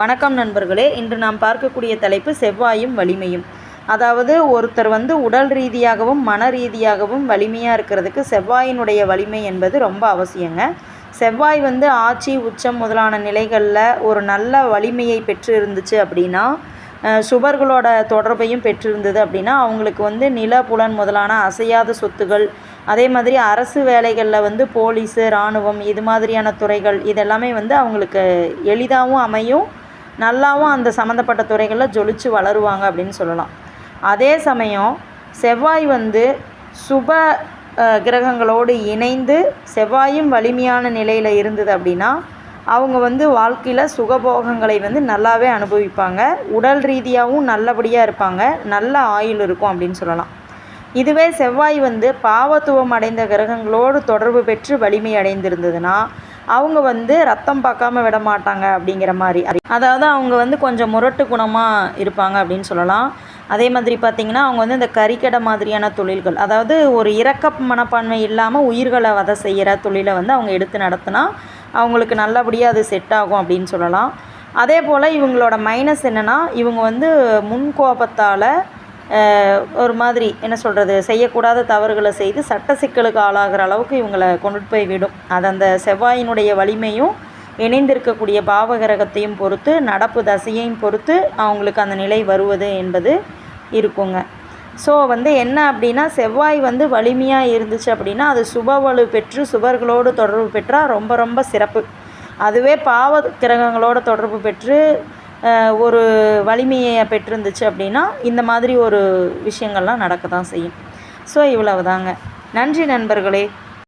வணக்கம் நண்பர்களே. இன்று நாம் பார்க்கக்கூடிய தலைப்பு செவ்வாயும் வலிமையும். அதாவது ஒருத்தர் வந்து உடல் ரீதியாகவும் மன ரீதியாகவும் வலிமையாக இருக்கிறதுக்கு செவ்வாயினுடைய வலிமை என்பது ரொம்ப அவசியங்க. செவ்வாய் வந்து ஆட்சி உச்சம் முதலான நிலைகளில் ஒரு நல்ல வலிமையை பெற்று இருந்துச்சு அப்படின்னா சுபர்களோட தொடர்பையும் பெற்றிருந்தது அப்படின்னா அவங்களுக்கு வந்து நில புலன் முதலான அசையாத சொத்துகள் அதே மாதிரி அரசு வேலைகளில் வந்து போலீஸு இராணுவம் இது மாதிரியான துறைகள் இதெல்லாமே வந்து அவங்களுக்கு எளிதாகவும் அமையும் நல்லாவும் அந்த சம்மந்தப்பட்ட துறைகளில் ஜொலிச்சு வளருவாங்க அப்படின்னு சொல்லலாம். அதே சமயம் செவ்வாய் வந்து சுப கிரகங்களோடு இணைந்து செவ்வாயும் வலிமையான நிலையில் இருந்தது அப்படின்னா அவங்க வந்து வாழ்க்கையில் சுகபோகங்களை வந்து நல்லாவே அனுபவிப்பாங்க. உடல் ரீதியாகவும் நல்லபடியாக இருப்பாங்க. நல்ல ஆயுள் இருக்கும் அப்படின்னு சொல்லலாம். இதுவே செவ்வாய் வந்து பாவத்துவம் அடைந்த கிரகங்களோடு தொடர்பு பெற்று வலிமை அடைந்திருந்ததுன்னா அவங்க வந்து ரத்தம் பார்க்காம விட மாட்டாங்க அப்படிங்கிற மாதிரி அதாவது அவங்க வந்து கொஞ்சம் முரட்டு குணமாக இருப்பாங்க அப்படின்னு சொல்லலாம். அதே மாதிரி பார்த்திங்கன்னா அவங்க வந்து இந்த கறிக்கடை மாதிரியான தொழில்கள் அதாவது ஒரு இறக்க மனப்பான்மை இல்லாமல் உயிர்களை வதை செய்கிற தொழிலை வந்து அவங்க எடுத்து நடத்தினா அவங்களுக்கு நல்லபடியாக அது செட் ஆகும் அப்படின்னு சொல்லலாம். அதே போல் இவங்களோட மைனஸ் என்னென்னா இவங்க வந்து முன்கோபத்தால் ஒரு மாதிரி என்ன சொல்கிறது செய்யக்கூடாத தவறுகளை செய்து சட்ட சிக்கலுக்கு ஆளாகிற அளவுக்கு இவங்களை கொண்டுட்டு போய் விடும். அது அந்த செவ்வாயினுடைய வலிமையும் இணைந்திருக்கக்கூடிய பாவகிரகத்தையும் பொறுத்து நடப்பு தசையையும் பொறுத்து அவங்களுக்கு அந்த நிலை வருவது என்பது இருக்குங்க. ஸோ வந்து என்ன அப்படின்னா செவ்வாய் வந்து வலிமையாக இருந்துச்சு அப்படின்னா அது சுபவலு பெற்று சுவர்களோடு தொடர்பு பெற்றால் ரொம்ப ரொம்ப சிறப்பு. அதுவே பாவ கிரகங்களோட தொடர்பு பெற்று ஒரு வலிமையை பெற்றிருந்துச்சு அப்படின்னா இந்த மாதிரி ஒரு விஷயங்கள்லாம் நடக்க தான் செய்யும். ஸோ இவ்வளவுதாங்க. நன்றி நண்பர்களே.